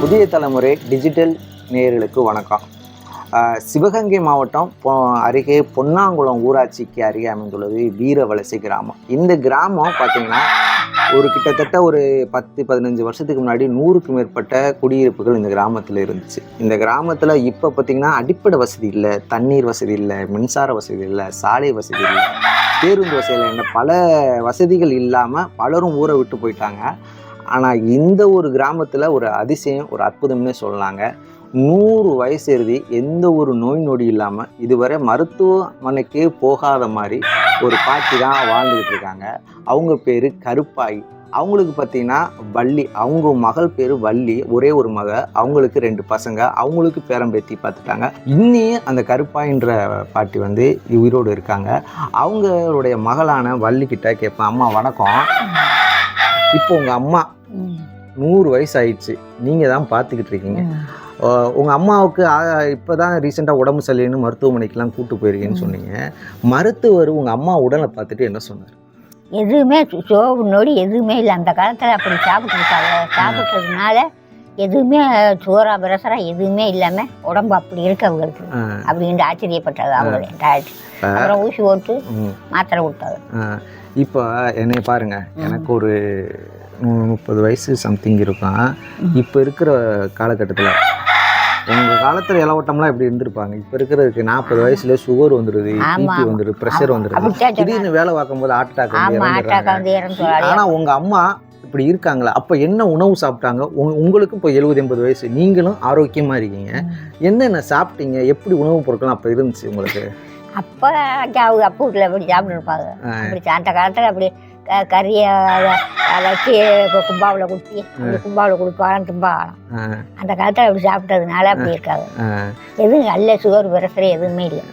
புதிய தலைமுறை டிஜிட்டல் நேர்களுக்கு வணக்கம். சிவகங்கை மாவட்டம் அருகே பொன்னாங்குளம் ஊராட்சிக்கு அருகே அமைந்துள்ளது வீரவலசை கிராமம். இந்த கிராமம் பார்த்தீங்கன்னா ஒரு கிட்டத்தட்ட ஒரு பத்து பதினஞ்சு வருஷத்துக்கு முன்னாடி நூறுக்கு மேற்பட்ட குடியிருப்புகள் இந்த கிராமத்தில் இருந்துச்சு. இந்த கிராமத்தில் இப்போ பார்த்தீங்கன்னா அடிப்படை வசதி இல்லை தண்ணீர் வசதி இல்லை மின்சார வசதி இல்லை சாலை வசதி இல்லை பேருந்து வசதி இல்லை பல வசதிகள் இல்லாமல் பலரும் ஊரை விட்டு போயிட்டாங்க. ஆனால் இந்த ஒரு கிராமத்தில் ஒரு அதிசயம் ஒரு அற்புதம்னே சொல்லலாங்க. நூறு வயசு எழுதி எந்த ஒரு நோய் நொடி இல்லாமல் இதுவரை மருத்துவமனைக்கே போகாத மாதிரி ஒரு பாட்டி தான் வாழ்ந்துக்கிட்டு இருக்காங்க. அவங்க பேர் கருப்பாய். அவங்களுக்கு பார்த்தீங்கன்னா வள்ளி. அவங்க மகள் பேர் வள்ளி. ஒரே ஒரு மக. அவங்களுக்கு ரெண்டு பசங்க. அவங்களுக்கு பேரம்பேத்தி பார்த்துட்டாங்க இன்னியும் அந்த கருப்பாயின்ற பாட்டி வந்து உயிரோடு இருக்காங்க. அவங்களுடைய மகளான வள்ளிக்கிட்ட கேட்பேன். அம்மா வணக்கம். இப்போ உங்கள் அம்மா நூறு வயசு ஆயிடுச்சு நீங்கள் தான் பார்த்துக்கிட்டு இருக்கீங்க. அஹ் உங்க அம்மாவுக்கு இப்போ தான் ரீசெண்டாக உடம்பு சரியில்லைன்னு மருத்துவமனைக்கெலாம் கூட்டு போயிருக்கேன்னு சொன்னீங்க. மருத்துவர் உங்க அம்மா உடலை பார்த்துட்டு என்ன சொன்னார்? எதுவுமே சு- சோறு நொடி எதுவுமே இல்லை. அந்த காலத்தில் அப்படி சாப்பிட்டுருக்காங்க சாப்பிட்டதுனால எதுவுமே சோறா பிரசரா எதுவுமே இல்லாமல் உடம்பு அப்படி இருக்கு அவங்களுக்கு. அப்படின்ட்டு ஆச்சரியப்பட்டாங்க அவங்க டாக்டர் அப்புறம் ஊசி போட்டு ம், மாத்திரை கொடுத்தாங்க. இப்போ என்னை பாருங்க. எனக்கு ஒரு முப்பது வயசு சம்திங் இருக்கும் இப்போ இருக்கிற காலகட்டத்தில் உங்கள் காலத்தில் இளவட்டம்லாம் எப்படி இருந்திருப்பாங்க? இப்போ இருக்கிறதுக்கு நாற்பது வயசுல சுகர் வந்துடுது பிபி. வந்துடுது ப்ரெஷர் வந்துடுது. திடீர்னு வேலை பார்க்கும்போது ஹார்ட் அட்டாக் ஆமா ஆட்டாக்கா வந்து இறந்து ஆனா உங்க அம்மா இப்படி இருக்காங்களா? அப்ப என்ன உணவு சாப்பிட்டாங்க? உங்க- உங்களுக்கு இப்போ எழுபது எண்பது வயசு நீங்களும் ஆரோக்கியமா இருக்கீங்க. என்னென்ன சாப்பிட்டீங்க? எப்படி உணவுப் பொருட்கள் அப்ப இருந்துச்சு உங்களுக்கு? அப்போ அவங்க அப்பா வீட்டில் அப்படி சாப்பிட்டுருப்பாங்க அப்படி அந்த காலத்தில் அப்படி கறியை வச்சு இப்போ கும்பாவில் அப்படி கும்பாவில் கொடுப்பாங்க ஆஹ் அந்த காலத்தில் அப்படி சாப்பிட்டதுனால அப்படி இருக்காங்க எதுவும் நல்ல சுகர் பிரஷர் எதுவுமே இல்லை.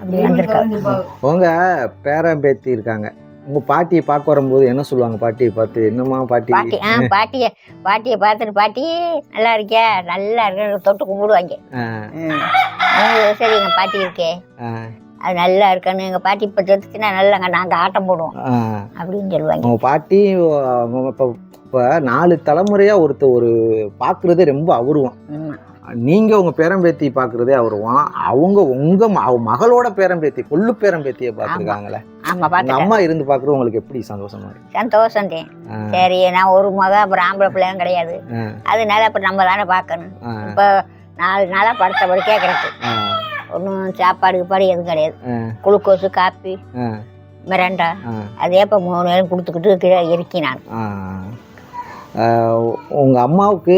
அப்படி வந்திருக்காங்க உங்க பேரன் பேத்தி இருக்காங்க. உங்க பாட்டியை பார்க்க வரும்போது என்ன சொல்லுவாங்க? பாட்டியை பார்த்து என்னம்மா பாட்டி? பாட்டி ஆ பாட்டியை பாட்டியை பார்த்துட்டு பாட்டி நல்லா இருக்கியா? நல்லா இருக்கு தொட்டு கும்பிடுவாங்க. சரி எங்கள் பாட்டி இருக்கே. அது நல்லா இருக்கணும் எங்கள் பாட்டி இப்போ செத்துச்சுன்னா நல்லாங்க நாங்கள் ஆட்டம் போடுவோம். அப்படின்னு சொல்லுவாங்க. உங்க பாட்டி இப்போ இப்போ நாலு தலைமுறையா ஒருத்த ஒரு பார்க்குறதே ரொம்ப அபூர்வம். ம். நீங்க உங்க பேரம்பேத்தி பாக்குறதே அவருவான் அவங்க உங்க ம- அவ மகளோட பேரம்பேத்தி கொள்ளு பேரம்பேத்தியை பார்த்துருக்காங்களே. அம்மா இருந்து பாக்குறது உங்களுக்கு எப்படி சந்தோஷமா இருக்கு? சந்தோஷம் தான் சரி நான் ஒரு மக அப்புறம் ஆம்பளை பிள்ளையும் கிடையாது. அதனால அப்புறம் நம்ம தானே பார்க்கணும். இப்போ நாலு நாளாக படுத்த படுக்கையாக கிடக்கு ஒன்றும் சாப்பாடு கீப்பாடு எதுவும் கிடையாது. Glucose coffee Mirinda. அதே இப்போ மூணு நேரம் கொடுத்துக்கிட்டு கீழே இருக்கி நான். ஆ. ஆ, உங்க அம்மாவுக்கு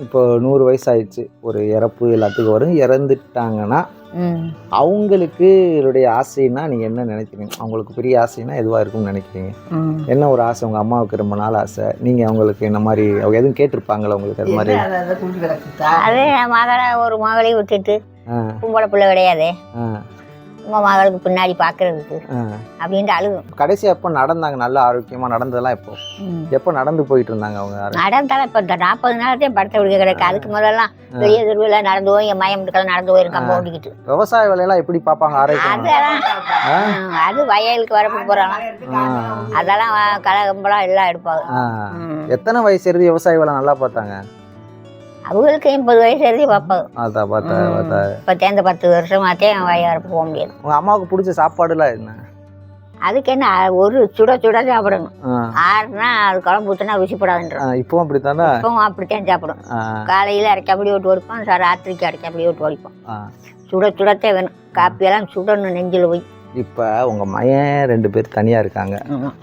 இப்போ நூறு வயசு ஆயிடுச்சு ஒரு இறப்பு எல்லாத்துக்கும் வரும். இறந்துட்டாங்கன்னா ம். அவங்களுக்கு இதோடைய ஆசைன்னா நீங்க என்ன நினைக்கிறீங்க? அவங்களுக்கு பெரிய ஆசைன்னா எதுவா இருக்கும்னு நினைக்கிறீங்க? என்ன ஒரு ஆசை? உங்க அம்மாவுக்கு ரொம்ப நாள் ஆசை. நீங்க அவங்களுக்கு என்ன மாதிரி அவங்க எதுவும் கேட்டிருப்பாங்களா உங்களுக்கு அது மாதிரி? அதே மகளை ஒரு மகளையும் விட்டுட்டு கும்பல பிள்ளை கிடையாது. ஆ, உங்க மகளுக்கு பின்னாடி பார்க்கறதுக்கு ஆ. அப்படின்ட்டு அழுகும். கடைசி எப்போ நடந்தாங்க? நல்ல ஆரோக்கியமா நடந்ததெல்லாம் எப்போ? எப்போ நடந்து போயிட்டு இருந்தாங்க அவங்க? நடந்தாலும் இப்போ இந்த நாற்பது நாளத்தையும் படுத்த விடுக்க கிடக்கு. அதுக்கு முதல்லாம் பெரிய தெருவில் நடந்து போய் என் மயம் வீட்டுக்கெல்லாம் நடந்து போயிருக்கான் ஓடிக்கிட்டு விவசாய வேலையெல்லாம் எப்படி பார்ப்பாங்க? ஆரோக்கியம்? அதெல்லாம் அது வயலுக்கு வரப்பு போகிறாங்க அதெல்லாம் கலகம்பெல்லாம் எல்லாம் எடுப்பாங்க. எத்தனை வயசு இருந்து விவசாய வேலை நல்லா பார்த்தாங்க? அவங்களுக்கு எண்பது வயசு எழுதி பார்ப்பாங்க. பார்த்தா பார்த்தா இப்போ தேர்ந்த பத்து வருஷமாத்தே வய வரப்பு போக முடியாது உங்க அம்மாவுக்கு பிடிச்ச சாப்பாடுலாம் என்ன? அதுக்கு என்ன ஒரு சுட சுட சாப்பிடணும். ஆறுனா அது குழம்பு ஊற்றினா ருசிப்படாதுன்ற ஆ, இப்பவும் அப்படித்தானே? இப்பவும் அப்படித்தான் சாப்பிடும். காலையில் அரைச்சாப்படி ஓட்டு ஓடிப்போம் ச- ராத்திரிக்கு அரைச்சாப்படி ஓட்டு ஓடிப்போம் ஆ. சுட சுடத்தே வேணும். காப்பியெல்லாம் சுடணும் நெஞ்சில் போய். இப்போ உங்க மயன் ரெண்டு பேர் தனியா இருக்காங்க.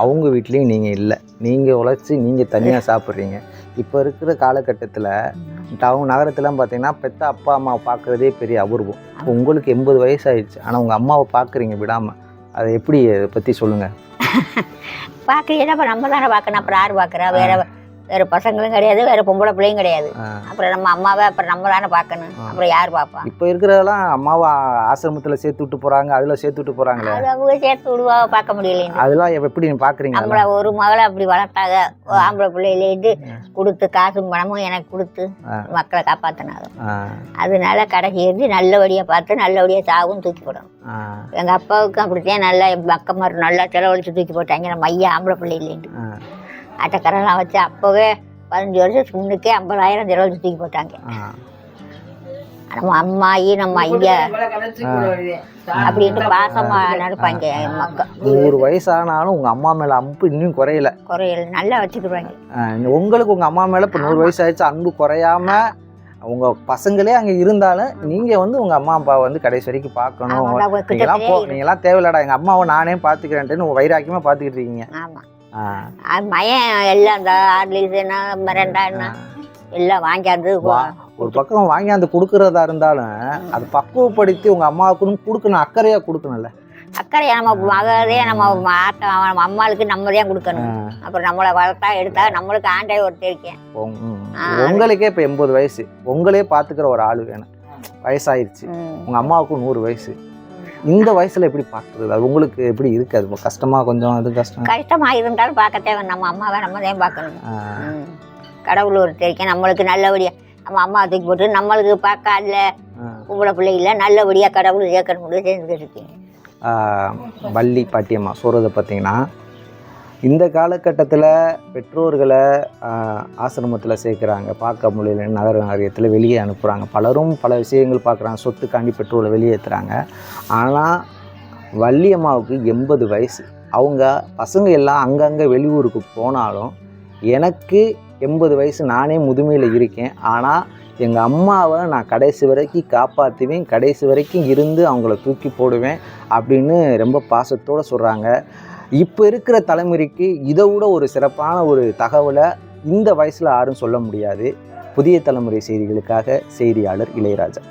அவங்க வீட்லயும் நீங்க இல்லை. நீங்க உழைச்சி நீங்க தனியா சாப்பிட்றீங்க. இப்போ இருக்கிற காலகட்டத்தில் டவுன் நகரத்துலாம் பார்த்தீங்கன்னா பெத்த அப்பா அம்மாவை பார்க்குறதே பெரிய அபூர்வம். உங்களுக்கு எண்பது வயசு ஆயிடுச்சு ஆனால் உங்கள் அம்மாவை பார்க்குறீங்க விடாமல் அதை எப்படி அதை பற்றி சொல்லுங்கள் பார்க்கலைன்னா அப்புறம் நம்ம தானே பார்க்கணும் அப்புறம் யார் பார்க்குறா வேற வேற பசங்களும் கிடையாது வேற பொம்பளை பிள்ளையும் கிடையாது. அப்புறம் நம்ம அம்மாவை அப்புறம் நம்ம தானே பார்க்கணும் அப்புறம் யார் பார்ப்பா இப்போ இருக்கிறதெல்லாம் அம்மாவை ஆசிரமத்தில் சேர்த்து விட்டு போகிறாங்க அதில் சேர்த்து விட்டு போகிறாங்களே அது அவங்க சேர்த்து விடுவா பார்க்க முடியல அதெல்லாம் எப்ப- எப்படி பார்க்குறீங்க நம்மள ஒரு மகளை அப்படி வளர்த்தாங்க. ஆம்பளை பிள்ளையிலேருந்து கொடுத்து காசும் பணமும் எனக்கு கொடுத்து மக்களை காப்பாத்தினாங்க. அதனால கடைசி இருந்து நல்லபடியாக பார்த்து நல்லபடியாக சாவும் தூக்கி போடணும் எங்கள் அப்பாவுக்கும் அப்படித்தான் நல்லா அக்கமார் நல்லா செலவழிச்சு தூக்கி போட்டாங்க நம்ம ஐயா ஆம்பளை பிள்ளையிலேருந்து அட்டக்கரெல்லாம் வச்சு அப்போவே பதினஞ்சு வருஷத்துக்கு முன்னுக்கே ஐம்பதாயிரம் செலவு தூக்கி போட்டாங்க. நம்ம அம்மாயி நம்ம ஐயா அப்படின்ட்டு பாசமா நடப்பாங்க என் மக்கள். நூறு வயசானாலும் உங்கள் அம்மா மேலே அம்பு இன்னும் குறையல. குறையல. நல்லா வச்சுக்கிடுவாங்க. ஆ, உங்களுக்கு உங்கள் அம்மா மேலே இப்போ நூறு வயசு ஆயிடுச்சு அன்பு குறையாம உங்கள் பசங்களே அங்கே இருந்தாலும் நீங்கள் வந்து உங்கள் அம்மா அப்பாவை வந்து கடைசி வரைக்கும் பார்க்கணும். நீங்களாம் போ. நீங்களாம் தேவையில்லடா. எங்கள் அம்மாவை நானே பார்த்துக்கிறேன்ட்டு உங்கள் வைராக்கியமாக பார்த்துக்கிட்டு இருக்கீங்க. ஆமா. மயன் எல்லாம் இந்த ஆர்லிஸ் என்ன எல்லாம் வாங்கியாந்து. ஒரு பக்கம் வாங்கி அந்த கொடுக்கறதா இருந்தாலும் அது பக்குவப்படுத்தி உங்கள் அம்மாவுக்குன்னு கொடுக்கணும் அக்கறையாக கொடுக்கணும்ல. அக்கறையை நம்ம மகளே நம்ம மாட்ட நம்ம அம்மாளுக்கு நம்ம தான் கொடுக்கணும். அப்புறம் நம்மளை வளர்த்தா எடுத்தா நம்மளுக்கு ஆண்டை ஒருத்தர் இருக்கேன். உங்க-. உங்களுக்கே இப்போ எண்பது வயசு. உங்களே பார்த்துக்கிற ஒரு ஆள் வேணும். வயசாயிருச்சு. ம். உங்கள் அம்மாவுக்கு நூறு வயசு. இந்த வயசுல எப்படி பார்க்குறது? அது உங்களுக்கு எப்படி இருக்கு அது கஷ்டமா கொஞ்சம் அது கஷ்டம்? கஷ்டமா இருந்தாலும் பார்க்க தேவை. நம்ம அம்மாவை நம்ம தான் பார்க்கணும். கடவுள் ஒருத்தர் இருக்கேன் நம்மளுக்கு நல்லபடியா நம்ம அம்மா தூக்கி போட்டு நம்மளுக்கு பார்க்க ஆ. பொம்பளை பிள்ளைகள நல்லபடியா கடவுள் சேர்க்கணும் சேர்ந்துக்கிட்டு இருக்கேன் ஆ, வள்ளி பாட்டியம்மா சொல்கிறத பார்த்தீங்கன்னா இந்த காலகட்டத்தில் பெற்றோர்களை ஆசிரமத்தில் சேர்க்குறாங்க. பார்க்க முடியல நகர நகரியத்தில் வெளியே அனுப்புகிறாங்க பலரும் பல விஷயங்கள் பார்க்குறாங்க. சொத்துக்காண்டி பெற்றோரை வெளியேற்றுறாங்க ஆனால் வள்ளியம்மாவுக்கு எண்பது வயசு. அவங்க பசங்க எல்லாம் அங்கங்கே வெளியூருக்கு போனாலும் எனக்கு எண்பது வயசு நானே முதுமையில் இருக்கேன். ஆனால் எங்கள் அம்மாவை நான் கடைசி வரைக்கும் காப்பாற்றுவேன் கடைசி வரைக்கும் இருந்து அவங்கள தூக்கி போடுவேன் அப்படின்னு ரொம்ப பாசத்தோடு சொல்கிறாங்க இப்போ இருக்கிற தலைமுறைக்கு இதை விட ஒரு சிறப்பான ஒரு தகவலை இந்த வயசில் யாரும் சொல்ல முடியாது. புதிய தலைமுறை செய்திகளுக்காக செய்தியாளர் இளையராஜா.